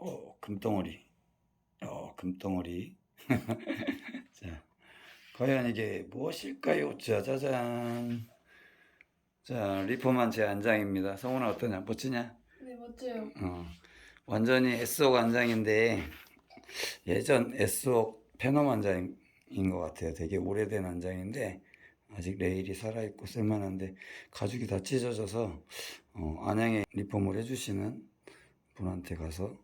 어, 금덩어리. 어, 금덩어리. 자, 과연 이게 무엇일까요? 짜자잔. 자, 리포만 제 안장입니다. 성훈아 어떠냐? 멋지냐? 네 멋져요. 어, 완전히 S옥 안장인데 예전 S옥 페놈 안장인 것 같아요. 되게 오래된 안장인데 아직 레일이 살아있고 쓸만한데 가죽이 다 찢어져서 어, 안양에 리폼을 해주시는 분한테 가서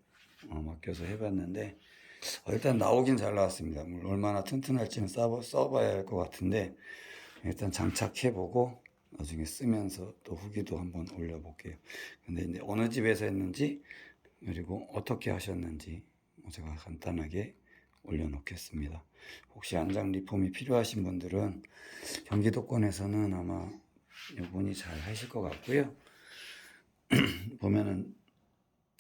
어, 맡겨서 해봤는데 어, 일단 나오긴 잘 나왔습니다. 얼마나 튼튼할지는 써봐, 써봐야 할 것 같은데 일단 장착해보고 나중에 쓰면서 또 후기도 한번 올려볼게요. 근데 이제 어느 집에서 했는지 그리고 어떻게 하셨는지 제가 간단하게 올려놓겠습니다. 혹시 안장 리폼이 필요하신 분들은 경기도권에서는 아마 이분이 잘 하실 것 같고요. 보면은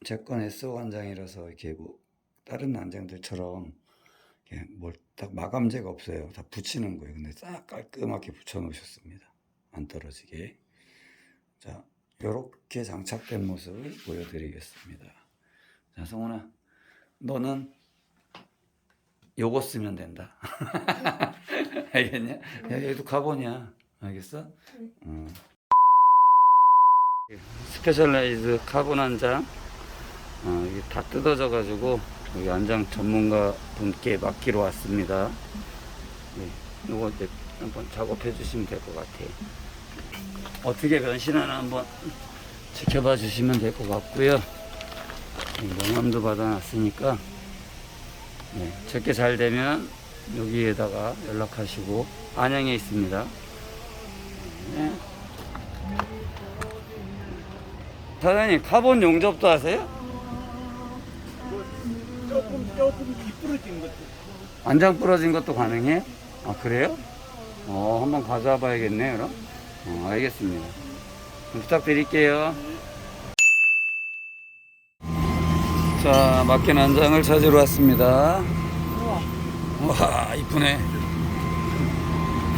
제 건 SO 안장이라서 이렇게 뭐 다른 안장들처럼 뭘 딱 마감재가 없어요. 다 붙이는 거예요. 근데 싹 깔끔하게 붙여 놓으셨습니다. 안 떨어지게. 자, 이렇게 장착된 모습을 보여드리겠습니다. 자, 성훈아, 너는 요거 쓰면 된다. 알겠냐? 야, 얘도 가보냐? 알겠어? 어. 스페셜라이즈 카본 한 장 어, 이게 다 뜯어져 가지고 여기 안장 전문가 분께 맡기러 왔습니다. 네, 요거 이제 한번 작업해 주시면 될 것 같아요. 어떻게 변신하나 한번 지켜봐 주시면 될 것 같고요. 네, 명함도 받아놨으니까 네, 제게 잘 되면 여기에다가 연락하시고 안양에 있습니다. 네. 사장님 카본 용접도 하세요? 조금 기쁘러진 것도 안장 부러진 것도 가능해요? 아 그래요? 어 한번 가져와 봐야겠네요 그럼? 어 알겠습니다. 그럼 부탁드릴게요. 자 맡긴 안장을 찾으러 왔습니다. 와 이쁘네.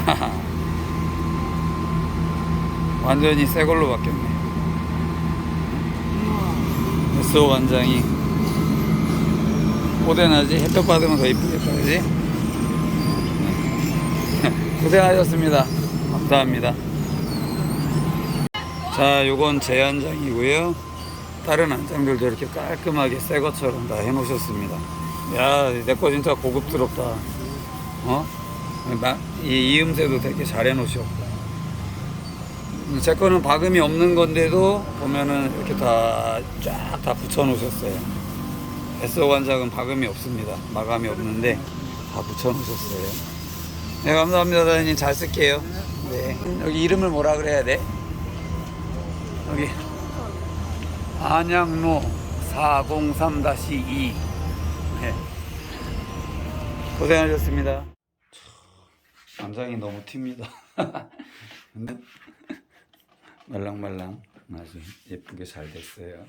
완전히 새 걸로 바뀌었네. SO 안장이 고대나지. 햇볕 받으면 더 이쁘겠다 그지? 고생하셨습니다. 감사합니다. 자 요건 제 안장이고요. 다른 안장들도 이렇게 깔끔하게 새 것처럼 다 해놓으셨습니다. 야내 거 진짜 고급스럽다. 어? 마- 이 이음새도 되게 잘 해놓으셨고 제 거는 박음이 없는 건데도 보면은 이렇게 다 쫙 다 붙여 놓으셨어요 SO 관장은 박음이 없습니다. 마감이 없는데 다 붙여놓으셨어요. 네, 감사합니다, 사장님. 잘 쓸게요. 네. 여기 이름을 뭐라 그래야 돼? 여기. 안양로 403-2. 네. 고생하셨습니다. 안장이 너무 튑니다. 근데 말랑말랑 아주 예쁘게 잘 됐어요.